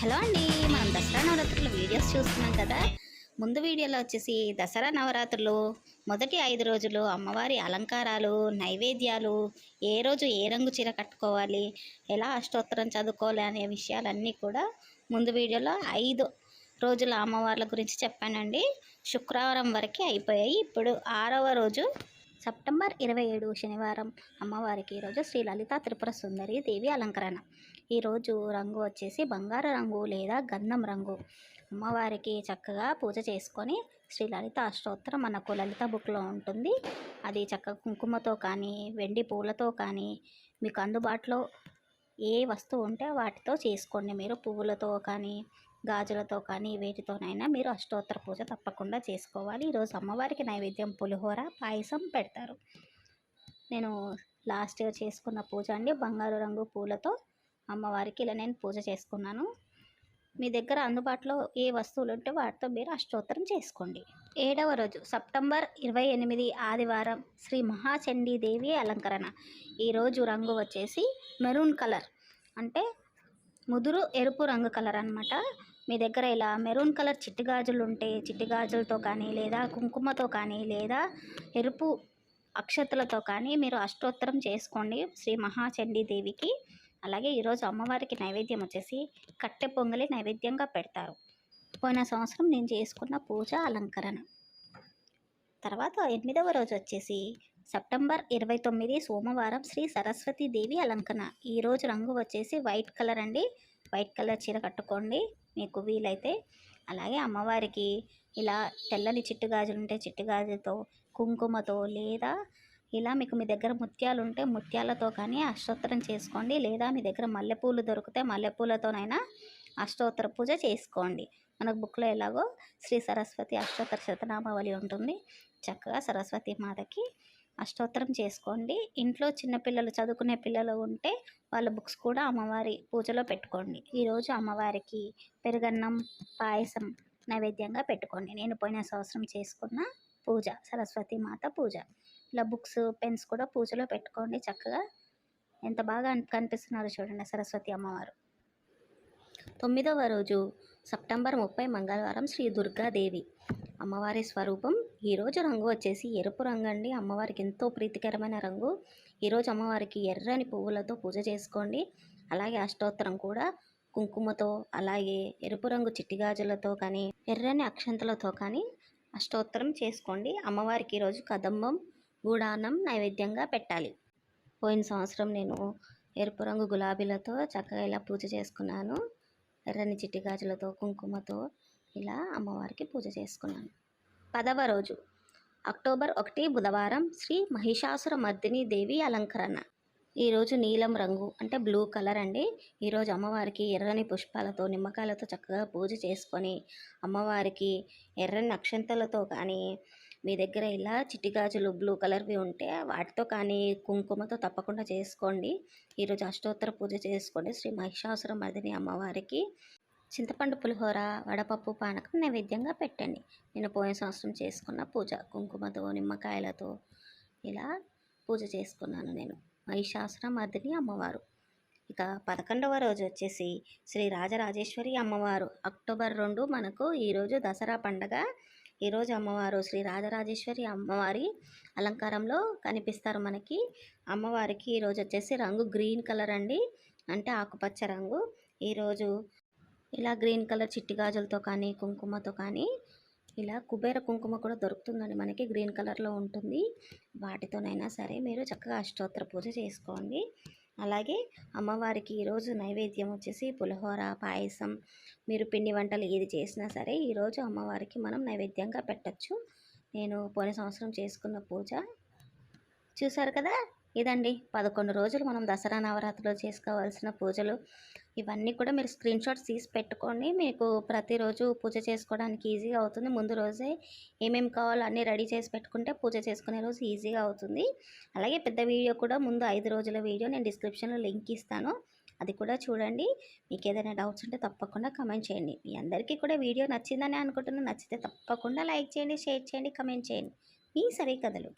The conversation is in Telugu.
హలో అండి మనం దసరా నవరాత్రుల వీడియోస్ చూస్తున్నాం కదా. ముందు వీడియోలో వచ్చేసి దసరా నవరాత్రులు మొదటి ఐదు రోజులు అమ్మవారి అలంకారాలు నైవేద్యాలు ఏ రోజు ఏ రంగు చీర కట్టుకోవాలి ఎలా అష్టోత్తరం చదువుకోవాలి అనే విషయాలన్నీ కూడా ముందు వీడియోలో ఐదు రోజుల అమ్మవార్ల గురించి చెప్పానండి. శుక్రవారం వరకే అయిపోయాయి. ఇప్పుడు ఆరవ రోజు సెప్టెంబర్ ఇరవై ఏడు శనివారం అమ్మవారికి ఈరోజు శ్రీ లలిత త్రిపుర సుందరి దేవి అలంకరణ. ఈరోజు రంగు వచ్చేసి బంగారు రంగు లేదా గంధం రంగు. అమ్మవారికి చక్కగా పూజ చేసుకొని శ్రీ లలిత అష్టోత్తరం మనకు లలిత బుక్లో ఉంటుంది. అది చక్కగా కుంకుమతో కానీ వెండి పూలతో కానీ మీకు అందుబాటులో ఏ వస్తువు ఉంటే వాటితో చేసుకోండి. మీరు పువ్వులతో కానీ గాజులతో కానీ వేటితోనైనా మీరు అష్టోత్తర పూజ తప్పకుండా చేసుకోవాలి. ఈరోజు అమ్మవారికి నైవేద్యం పులిహోర పాయసం పెడతారు. నేను లాస్ట్ ఇయర్ చేసుకున్న పూజ అండి. బంగారు రంగు పూలతో అమ్మవారికి ఇలా నేను పూజ చేసుకున్నాను. మీ దగ్గర అందుబాటులో ఏ వస్తువులు ఉంటే వాటితో మీరు అష్టోత్తరం చేసుకోండి. ఏడవ రోజు సెప్టెంబర్ ఇరవై ఎనిమిది ఆదివారం శ్రీ మహాచండీ దేవి అలంకరణ. ఈరోజు రంగు వచ్చేసి మెరూన్ కలర్. అంటే ముదురు ఎరుపు రంగు కలర్ అనమాట మీ దగ్గర ఇలా మెరూన్ కలర్ చిట్టి గాజులు ఉంటే చిట్టి గాజులతో కానీ లేదా కుంకుమతో కానీ లేదా ఎరుపు అక్షతలతో కానీ మీరు అష్టోత్తరం చేసుకోండి శ్రీ మహాచండీదేవికి. అలాగే ఈరోజు అమ్మవారికి నైవేద్యం వచ్చేసి కట్టె పొంగలి నైవేద్యంగా పెడతారు. పోయిన సంవత్సరం నేను చేసుకున్న పూజ అలంకరణ. తర్వాత ఎనిమిదవ రోజు వచ్చేసి సెప్టెంబర్ ఇరవై తొమ్మిది సోమవారం శ్రీ సరస్వతీదేవి అలంకరణ. ఈరోజు రంగు వచ్చేసి వైట్ కలర్ అండి. వైట్ కలర్ చీర కట్టుకోండి. మీకు వీలైతే అలాగే అమ్మవారికి ఇలా తెల్లని చిట్టు గాజులు ఉంటే చిట్టు గాజులతో కుంకుమతో లేదా ఇలా మీకు మీ దగ్గర ముత్యాలు ఉంటే ముత్యాలతో కానీ అష్టోత్తరం చేసుకోండి. లేదా మీ దగ్గర మల్లెపూలు దొరికితే మల్లెపూలతోనైనా అష్టోత్తర పూజ చేసుకోండి. మనకు బుక్లో ఎలాగో శ్రీ సరస్వతి అష్టోత్తర శతనామావళి ఉంటుంది. చక్కగా సరస్వతి మాతకి అష్టోత్తరం చేసుకోండి. ఇంట్లో చిన్నపిల్లలు చదువుకునే పిల్లలు ఉంటే వాళ్ళ బుక్స్ కూడా అమ్మవారి పూజలో పెట్టుకోండి. ఈరోజు అమ్మవారికి పెరుగన్నం పాయసం నైవేద్యంగా పెట్టుకోండి. నేను పోయిన సంవత్సరం చేసుకున్న పూజ సరస్వతి మాత పూజ. ఇలా బుక్స్ పెన్స్ కూడా పూజలో పెట్టుకోండి చక్కగా. ఎంత బాగా కనిపిస్తున్నారో చూడండి సరస్వతి అమ్మవారు. తొమ్మిదవ రోజు సెప్టెంబర్ ముప్పై మంగళవారం శ్రీ దుర్గాదేవి. అమ్మవారి స్వరూపం ఈరోజు రంగు వచ్చేసి ఎరుపు రంగు అండి. అమ్మవారికి ఎంతో ప్రీతికరమైన రంగు. ఈరోజు అమ్మవారికి ఎర్రని పువ్వులతో పూజ చేసుకోండి. అలాగే అష్టోత్తరం కూడా కుంకుమతో అలాగే ఎరుపు రంగు చిట్టిగాజులతో కానీ ఎర్రని అక్షంతలతో కానీ అష్టోత్తరం చేసుకోండి. అమ్మవారికి ఈరోజు కదంబం గూడాన్నం నైవేద్యంగా పెట్టాలి. పోయిన సంవత్సరం నేను ఎరుపు రంగు గులాబీలతో చక్కగా ఇలా పూజ చేసుకున్నాను. ఎర్రని చిట్టి గాజులతో కుంకుమతో ఇలా అమ్మవారికి పూజ చేసుకున్నాను. పదవ రోజు. అక్టోబర్ ఒకటి బుధవారం శ్రీ మహిషాసుర మర్దిని దేవి అలంకరణ. ఈరోజు నీలం రంగు అంటే బ్లూ కలర్ అండి. ఈరోజు అమ్మవారికి ఎర్రని పుష్పాలతో నిమ్మకాయలతో చక్కగా పూజ చేసుకొని అమ్మవారికి ఎర్రని అక్షంతలతో కానీ మీ దగ్గర ఇలా చిటిగాజులు బ్లూ కలర్వి ఉంటే వాటితో కానీ కుంకుమతో తప్పకుండా చేసుకోండి. ఈరోజు అష్టోత్తర పూజ చేసుకోండి శ్రీ మహిషాసుర మదిని అమ్మవారికి. చింతపండు పులిహోర వడపప్పు పానకం నైవేద్యంగా పెట్టండి. నేను పోయిన సంవత్సరం చేసుకున్న పూజ కుంకుమతో నిమ్మకాయలతో ఇలా పూజ చేసుకున్నాను నేను. మహిషాసుర మర్దిని అమ్మవారు. ఇక పదకొండవ రోజు వచ్చేసి శ్రీ రాజరాజేశ్వరి అమ్మవారు. అక్టోబర్ రెండు మనకు ఈరోజు దసరా పండగ. ఈరోజు అమ్మవారు శ్రీ రాజరాజేశ్వరి అమ్మవారి అలంకారంలో కనిపిస్తారు మనకి. అమ్మవారికి ఈరోజు వచ్చేసి రంగు గ్రీన్ కలర్ అండి. అంటే ఆకుపచ్చ రంగు. ఈరోజు ఇలా గ్రీన్ కలర్ చిట్టి గాజులతో కానీ కుంకుమతో కానీ ఇలా కుబేర కుంకుమ కూడా దొరుకుతుందండి మనకి. గ్రీన్ కలర్లో ఉంటుంది. వాటితోనైనా సరే మీరు చక్కగా అష్టోత్తర పూజ చేసుకోండి. అలాగే అమ్మవారికి ఈరోజు నైవేద్యం వచ్చేసి పులిహోర పాయసం మీరు పిండి వంటలు ఏది చేసినా సరే ఈరోజు అమ్మవారికి మనం నైవేద్యంగా పెట్టచ్చు. నేను పోయిన సంవత్సరం చేసుకున్న పూజ. చూసారు కదా? ఇదండి. పదకొండు రోజులు మనం దసరా నవరాత్రిలో చేసుకోవాల్సిన పూజలు. ఇవన్నీ కూడా మీరు స్క్రీన్ షాట్స్ తీసి పెట్టుకోండి. మీకు ప్రతిరోజు పూజ చేసుకోవడానికి ఈజీగా అవుతుంది. ముందు రోజే ఏమేమి కావాలో అన్నీ రెడీ చేసి పెట్టుకుంటే పూజ చేసుకునే రోజు ఈజీగా అవుతుంది. అలాగే పెద్ద వీడియో కూడా ముందు ఐదు రోజుల వీడియో నేను డిస్క్రిప్షన్లో లింక్ ఇస్తాను. అది కూడా చూడండి. మీకు ఏదైనా డౌట్స్ ఉంటే తప్పకుండా కమెంట్ చేయండి. మీ అందరికీ కూడా వీడియో నచ్చిందని అనుకుంటున్నాను నచ్చితే తప్పకుండా లైక్ చేయండి షేర్ చేయండి కమెంట్ చేయండి. మీ సరే కథలు.